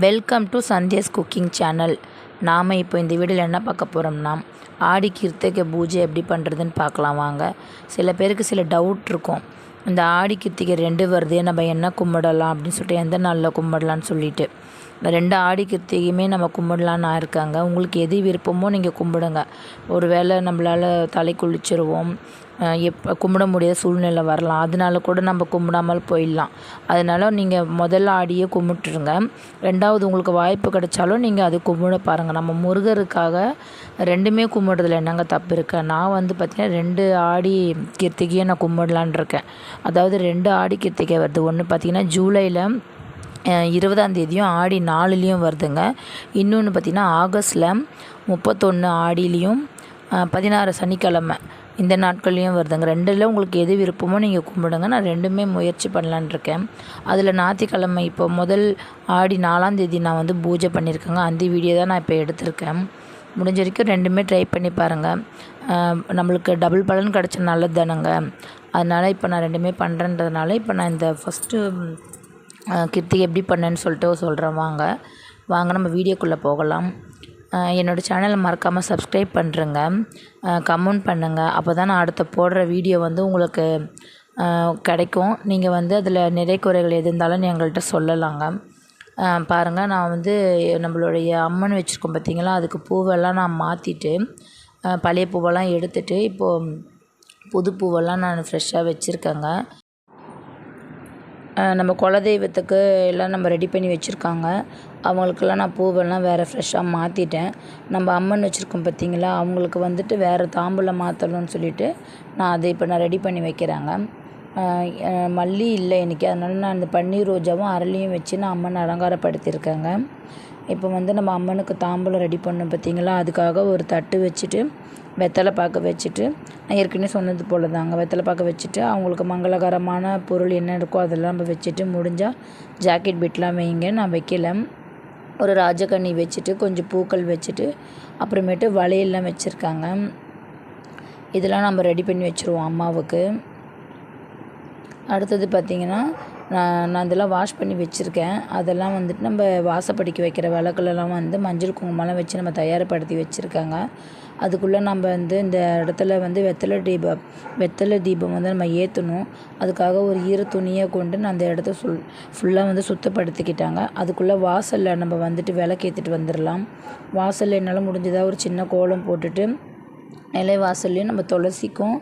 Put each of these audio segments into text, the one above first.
Welcome to Sandhya's cooking channel. நாம் இப்போ இந்த வீடியோவில் என்ன பார்க்க போகிறோம்னா ஆடி கிருத்திகை பூஜை எப்படி பண்ணுறதுன்னு பார்க்கலாம் வாங்க. சில பேருக்கு சில டவுட் இருக்கும். இந்த ஆடி கிருத்திகை ரெண்டு வருது நம்ம என்ன கும்பிடலாம் அப்படின்னு சொல்லிட்டு எந்த நாளில் கும்பிடலான்னு சொல்லிட்டு. இந்த ரெண்டு ஆடி கிருத்திகையுமே நம்ம கும்பிடலான்னு இருக்காங்க உங்களுக்கு எது விருப்பமோ நீங்கள் கும்பிடுங்க. ஒரு வேளை நம்மளால் தலை குளிச்சிருவோம். எப்போ கும்பிட முடியாத சூழ்நிலை வரலாம். அதனால கூட நம்ம கும்பிடாமல் போயிடலாம். அதனால் நீங்கள் முதல்ல ஆடியே கும்பிட்டுருங்க. ரெண்டாவது உங்களுக்கு வாய்ப்பு கிடைச்சாலும் நீங்கள் அது கும்பிட பாருங்கள் நம்ம முருகருக்காக ரெண்டுமே கும்பிடுறதுல என்னங்க தப்பு இருக்குது நான் வந்து பார்த்திங்கன்னா ரெண்டு ஆடி கிருத்திகையை நான் கும்பிடலான் இருக்கேன். அதாவது ரெண்டு ஆடி கிருத்திகை வருது. ஒன்று பார்த்திங்கன்னா ஜூலையில் இருபதாம் தேதியும் ஆடி நாலுலேயும் வருதுங்க. இன்னொன்று பார்த்திங்கன்னா ஆகஸ்ட்டில் முப்பத்தொன்று ஆடிலையும் பதினாறு சனிக்கிழமை. இந்த நாட்கள்லேயும் வருதுங்க. ரெண்டில் உங்களுக்கு எது விருப்பமோ நீங்கள் கும்பிடுங்க. நான் ரெண்டுமே முயற்சி பண்ணலான் இருக்கேன் அதில் ஞாயிற்றுக்கிழமை இப்போ முதல் ஆடி நாலாம் தேதி நான் வந்து பூஜை பண்ணியிருக்கேங்க. அந்த வீடியோ தான் நான் இப்போ எடுத்திருக்கேன். முடிஞ்ச வரைக்கும் ரெண்டுமே ட்ரை பண்ணி பாருங்கள் நம்மளுக்கு டபுள் பலன் கிடச்ச நல்லது தானங்க. அதனால் இப்போ நான் ரெண்டுமே பண்ணுறேன்றதுனால இப்போ நான் இந்த ஃபஸ்ட்டு கிருத்திகை எப்படி பண்ணேன்னு சொல்லிட்டு சொல்கிறேன் வாங்க. வாங்க நம்ம வீடியோக்குள்ளே போகலாம். என்னோடய சேனலை மறக்காமல் சப்ஸ்கிரைப் பண்ணுறேங்க கமெண்ட் பண்ணுங்கள் அப்போ தான் நான் அடுத்த போடுற வீடியோ வந்து உங்களுக்கு கிடைக்கும். நீங்கள் வந்து அதில் நிறை குறைகள் எது இருந்தாலும் எங்கள்கிட்ட சொல்லலாங்க. பாருங்கள் நான் வந்து நம்மளுடைய அம்மன் வச்சுருக்கோம் பார்த்திங்களா அதுக்கு பூவெல்லாம் நான் மாற்றிட்டு பழைய பூவெல்லாம் எடுத்துகிட்டு இப்போது புது பூவெல்லாம் நான் ஃப்ரெஷ்ஷாக வச்சுருக்கேங்க. நம்ம குலதெய்வத்துக்கு எல்லாம் நம்ம ரெடி பண்ணி வச்சுருக்காங்க. அவங்களுக்கெல்லாம் நான் பூவெல்லாம் வேறு ஃப்ரெஷ்ஷாக மாற்றிட்டேன் நம்ம அம்மன் வச்சுருக்கோம் பார்த்திங்களா அவங்களுக்கு வந்துட்டு வேறு தாம்பூலம் மாற்றணும்னு சொல்லிட்டு நான் அதை இப்போ நான் ரெடி பண்ணி வைக்கிறாங்க. மல்லி இல்லை எனக்கு அதனால நான் இந்த பன்னீர் ரோஜாவும் அரளியும் வச்சு நான் அம்மன் அலங்காரப்படுத்தியிருக்கேங்க. இப்போ வந்து நம்ம அம்மனுக்கு தாம்பூலம் ரெடி பண்ணோம் பார்த்திங்களா? அதுக்காக ஒரு தட்டு வச்சுட்டு வெத்தலை பார்க்க வச்சுட்டு நான் ஏற்கனவே சொன்னது போல் தாங்க வெத்தலை பார்க்க வச்சுட்டு அவங்களுக்கு மங்களகரமான பொருள் என்ன இருக்கோ அதெல்லாம் நம்ம வச்சுட்டு முடிஞ்சால் ஜாக்கெட் பிட்லாம் வைங்க. நான் வைக்கல. ஒரு ராஜகண்ணி வச்சுட்டு கொஞ்சம் பூக்கள் வச்சுட்டு அப்புறமேட்டு வளையல்லாம் வச்சுருக்காங்க. இதெல்லாம் நம்ம ரெடி பண்ணி வச்சுருவோம் அம்மாவுக்கு. அடுத்தது பார்த்திங்கன்னா நான் நான் இதெல்லாம் வாஷ் பண்ணி வச்சுருக்கேன். அதெல்லாம் வந்துட்டு நம்ம வாசப்படிக்க வைக்கிற விளக்குலலாம் வந்து மஞ்சள் குங்குமம்லாம் வச்சு நம்ம தயார்படுத்தி வச்சுருக்காங்க. அதுக்குள்ளே நம்ம வந்து இந்த இடத்துல வந்து வெத்தலை தீபம் வெத்தலை தீபம் வந்து நம்ம ஏற்றணும் அதுக்காக ஒரு ஈர துணியை கொண்டு நான் அந்த இடத்த ஃபுல் ஃபுல்லாக வந்து சுத்தப்படுத்திக்கிட்டாங்க. அதுக்குள்ளே வாசலில் நம்ம வந்துட்டு விளக்கேற்றிட்டு வந்துடலாம் வாசலில் என்னால் முடிஞ்சதாக ஒரு சின்ன கோலம் போட்டுட்டு நிலை வாசல்லையும் நம்ம துளசிக்கும்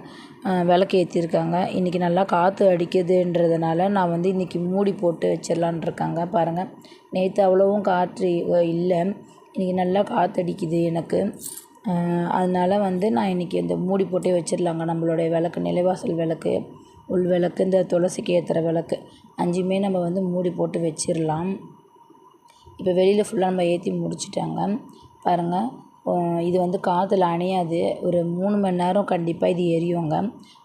விளக்கு ஏற்றிருக்காங்க இன்றைக்கி நல்லா காற்று அடிக்குதுன்றதுனால நான் வந்து இன்றைக்கி மூடி போட்டு வச்சிடலான் இருக்காங்க. பாருங்கள் நேற்று அவ்வளோவும் காற்று இல்லை. இன்றைக்கி நல்லா காற்று அடிக்குது எனக்கு. அதனால் வந்து நான் இன்றைக்கி இந்த மூடி போட்டே வச்சிடலாங்க. நம்மளுடைய விளக்கு நிலைவாசல் விளக்கு உள் விளக்கு இந்த துளசிக்கு ஏற்றுற விளக்கு அஞ்சுமே நம்ம வந்து மூடி போட்டு வச்சிடலாம். இப்போ வெளியில் ஃபுல்லாக நம்ம ஏற்றி முடிச்சிட்டாங்க. பாருங்கள் இது வந்து காற்றுல அணையாது. ஒரு மூணு மணி நேரம் கண்டிப்பாக இது எரியுங்க.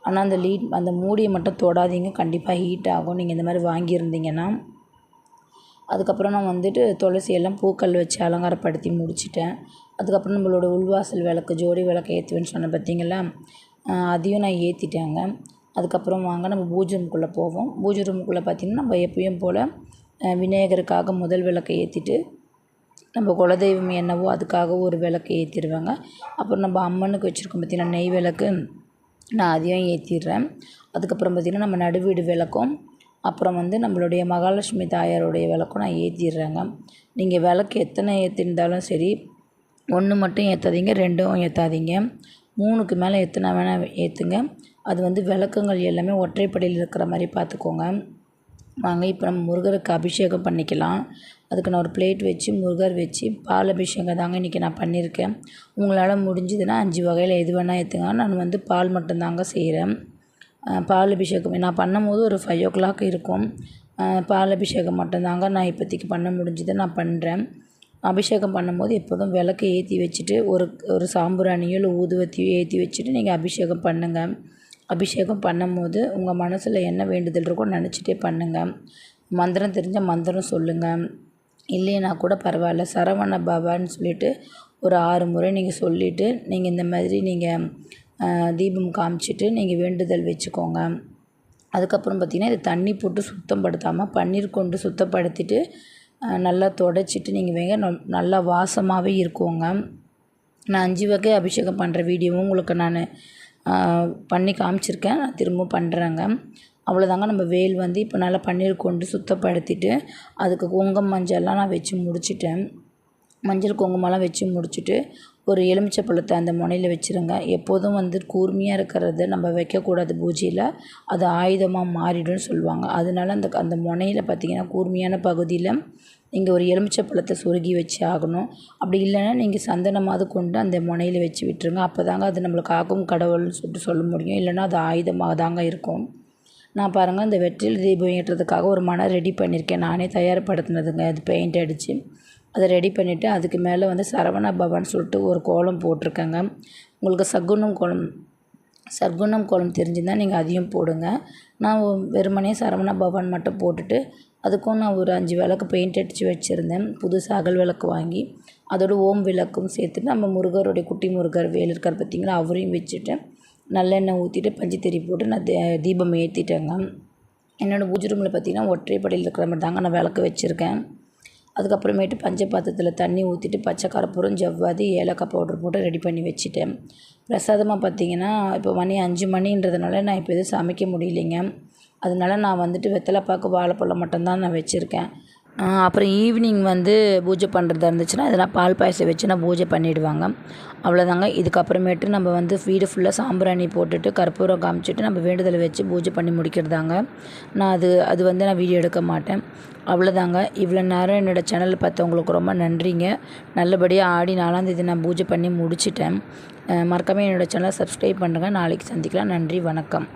ஆனால் அந்த லீட் அந்த மூடியை மட்டும் தொடாதீங்க. கண்டிப்பாக ஹீட் ஆகும். நீங்கள் இந்த மாதிரி வாங்கியிருந்தீங்கன்னா. அதுக்கப்புறம் நான் வந்துட்டு துளசி எல்லாம் பூக்கள் வச்சு அலங்காரப்படுத்தி முடிச்சிட்டேன். அதுக்கப்புறம் நம்மளோட உள்வாசல் விளக்கு ஜோடி விளக்கு ஏற்றுவேன்னு சொன்னேன் பார்த்தீங்களா? அதையும் நான் ஏற்றிட்டேங்க அதுக்கப்புறம் வாங்க நம்ம பூஜை ரூமுக்குள்ளே போவோம். பூஜை ரூமுக்குள்ளே பார்த்திங்கன்னா நம்ம எப்பயும் போல் விநாயகருக்காக முதல் விளக்கை ஏற்றிட்டு நம்ம குலதெய்வம் என்னவோ அதுக்காக ஒரு விளக்கு ஏற்றிடுவாங்க அப்புறம் நம்ம அம்மனுக்கு வச்சுருக்கோம் பார்த்திங்கன்னா நெய் விளக்கு. நான் அதையும் ஏற்றிடுறேன் அதுக்கப்புறம் பார்த்திங்கன்னா நம்ம நடுவீடு விளக்கும். அப்புறம் வந்து நம்மளுடைய மகாலட்சுமி தாயாருடைய விளக்கும் நான் ஏற்றிடுறேங்க நீங்கள் விளக்கு எத்தனை ஏற்றிருந்தாலும் சரி ஒன்று மட்டும் ஏற்றாதீங்க ரெண்டும் ஏற்றாதீங்க மூணுக்கு மேலே எத்தனை வேணால் ஏற்றுங்க அது வந்து விளக்குங்கள் எல்லாமே ஒற்றைப்படையில் இருக்கிற மாதிரி பார்த்துக்கோங்க. வாங்க இப்போ நம்ம முருகருக்கு அபிஷேகம் பண்ணிக்கலாம். அதுக்கு நான் ஒரு பிளேட் வச்சு முருகர் வச்சு பால் அபிஷேகம் தாங்க இன்றைக்கி நான் பண்ணியிருக்கேன். உங்களால் முடிஞ்சதுன்னா அஞ்சு வகையில் எது வேணால் ஏற்றுங்க நான் வந்து பால் மட்டும்தாங்க செய்கிறேன் பால் அபிஷேகம் நான் பண்ணும்போது ஒரு ஃபைவ் ஓ கிளாக் இருக்கும் பால் அபிஷேகம் மட்டும்தாங்க நான் இப்போதைக்கு பண்ண முடிஞ்சதை நான் பண்ணுறேன் அபிஷேகம் பண்ணும்போது எப்போதும் விளக்கு ஏற்றி வச்சுட்டு ஒரு ஒரு சாம்பிராணியோ இல்லை ஊதுவத்தியோ ஏற்றி வச்சுட்டு நீங்கள் அபிஷேகம் பண்ணுங்கள் அபிஷேகம் பண்ணும்போது உங்கள் மனசில் என்ன வேண்டுதல் இருக்கோ நினச்சிட்டே பண்ணுங்கள் மந்திரம் தெரிஞ்சால் மந்திரம் சொல்லுங்கள் இல்லைன்னா கூட பரவாயில்ல. சரவண பவான்னு சொல்லிவிட்டு ஒரு ஆறு முறை நீங்கள் சொல்லிவிட்டு நீங்கள் இந்த மாதிரி நீங்கள் தீபம் காமிச்சிட்டு நீங்கள் வேண்டுதல் வச்சுக்கோங்க. அதுக்கப்புறம் பார்த்திங்கன்னா இது தண்ணி போட்டு சுத்தம் படுத்தாமல் பன்னீர் கொண்டு சுத்தப்படுத்திட்டு நல்லா தொடச்சிட்டு நீங்கள் வைங்க நல்லா வாசமாகவே இருக்குங்க. நான் அஞ்சு வகை அபிஷேகம் பண்ணுற வீடியோவும் உங்களுக்கு நான் பண்ணி காமிச்சிருக்கேன். நான் திரும்ப பண்ணுறேங்க அவ்வளோதாங்க நம்ம வேல் வந்து இப்போ நல்லா பன்னீர் கொண்டு சுத்தப்படுத்திட்டு அதுக்கு குங்குமம் மஞ்சள்லாம் நான் வச்சு முடிச்சிட்டேன். மஞ்சள் குங்குமம்லாம் வச்சு முடிச்சுட்டு ஒரு எலுமிச்சை பழத்தை அந்த முனையில் வச்சுருங்க. எப்போதும் வந்து கூர்மையாக இருக்கிறத நம்ம வைக்கக்கூடாது பூஜையில். அது ஆயுதமாக மாறிடும்னு சொல்லுவாங்க. அதனால அந்த அந்த முனையில் பார்த்திங்கன்னா கூர்மையான பகுதியில் நீங்கள் ஒரு எலுமிச்சை பழத்தை சுருகி வச்சு ஆகணும். அப்படி இல்லைன்னா நீங்கள் சந்தனமாவது கொண்டு அந்த முனையில் வச்சு விட்டுருங்க. அப்போ தாங்க அது நம்மளுக்கு ஆகும் கடவுள்னு சொல்லிட்டு சொல்ல முடியும். இல்லைன்னா அது ஆயுதமாக தாங்க இருக்கும். நான் பாருங்கள் இந்த வெற்றில் தீபம் ஏற்றுறதுக்காக ஒரு மனை ரெடி பண்ணியிருக்கேன். நானே தயார்படுத்தினதுங்க. அது பெயிண்ட் அடித்து அதை ரெடி பண்ணிவிட்டு அதுக்கு மேலே வந்து சரவண பவன் சொல்லிட்டு ஒரு கோலம் போட்டிருக்கேங்க. உங்களுக்கு சகுனம் கோலம் சர்க்குணம் கோலம் தெரிஞ்சுருந்தால் நீங்கள் அதையும் போடுங்க. நான் வெறுமனே சரவண பவன் மட்டும் போட்டுட்டு அதுக்கும் நான் ஒரு அஞ்சு விளக்கு பெயிண்ட் அடித்து வச்சுருந்தேன். புதுசு அகல் விளக்கு வாங்கி அதோட ஓம் விளக்கும் சேர்த்துட்டு நம்ம முருகருடைய குட்டி முருகர் வேல் இருக்கார் அவரையும் வச்சுட்டு நல்லெண்ணெய் ஊற்றிட்டு பஞ்சு திரி போட்டு நான் தீபம் ஏற்றிட்டேங்க என்னோடய பூஜை ரூமில் பார்த்திங்கன்னா ஒற்றைப்படையில் இருக்கிற மாதிரி தாங்க நான் விளக்கு வச்சுருக்கேன். அதுக்கப்புறமேட்டு பஞ்ச பாத்திரத்தில் தண்ணி ஊற்றிட்டு பச்சை கற்பூரம் ஜவ்வாதி ஏலக்காய் பவுடர் போட்டு ரெடி பண்ணி வச்சுட்டேன். பிரசாதமாக பார்த்திங்கன்னா இப்போ மணி அஞ்சு மணின்றதுனால நான் இப்போ எதுவும் சமைக்க முடியலைங்க. அதனால நான் வந்துட்டு வெத்தலைப்பாக்கு வாழைப்பழம் மட்டும்தான் நான் வச்சுருக்கேன். அப்புறம் ஈவினிங் வந்து பூஜை பண்ணுறதா இருந்துச்சுன்னா எதனா பால் பாயசம் வச்சு நான் பூஜை பண்ணிவிடுவாங்க அவ்வளோதாங்க இதுக்கப்புறமேட்டு நம்ம வந்து வீடு ஃபுல்லாக சாம்பிராணி போட்டுட்டு கற்பூரம் காமிச்சிட்டு நம்ம வேண்டுதலை வச்சு பூஜை பண்ணி முடிக்கிறதாங்க. நான் அது அது வந்து நான் வீடியோ எடுக்க மாட்டேன். அவ்வளோதாங்க இவ்வளோ நேரம் என்னோடய சேனலில் பார்த்தவங்களுக்கு ரொம்ப நன்றிங்க. நல்லபடியாக ஆடி நாலாந்தேதி நான் பூஜை பண்ணி முடிச்சிட்டேன். மறக்காமல் என்னோடய சேனலை சப்ஸ்கிரைப் பண்ணுங்கள் நாளைக்கு சந்திக்கலாம். நன்றி. வணக்கம்.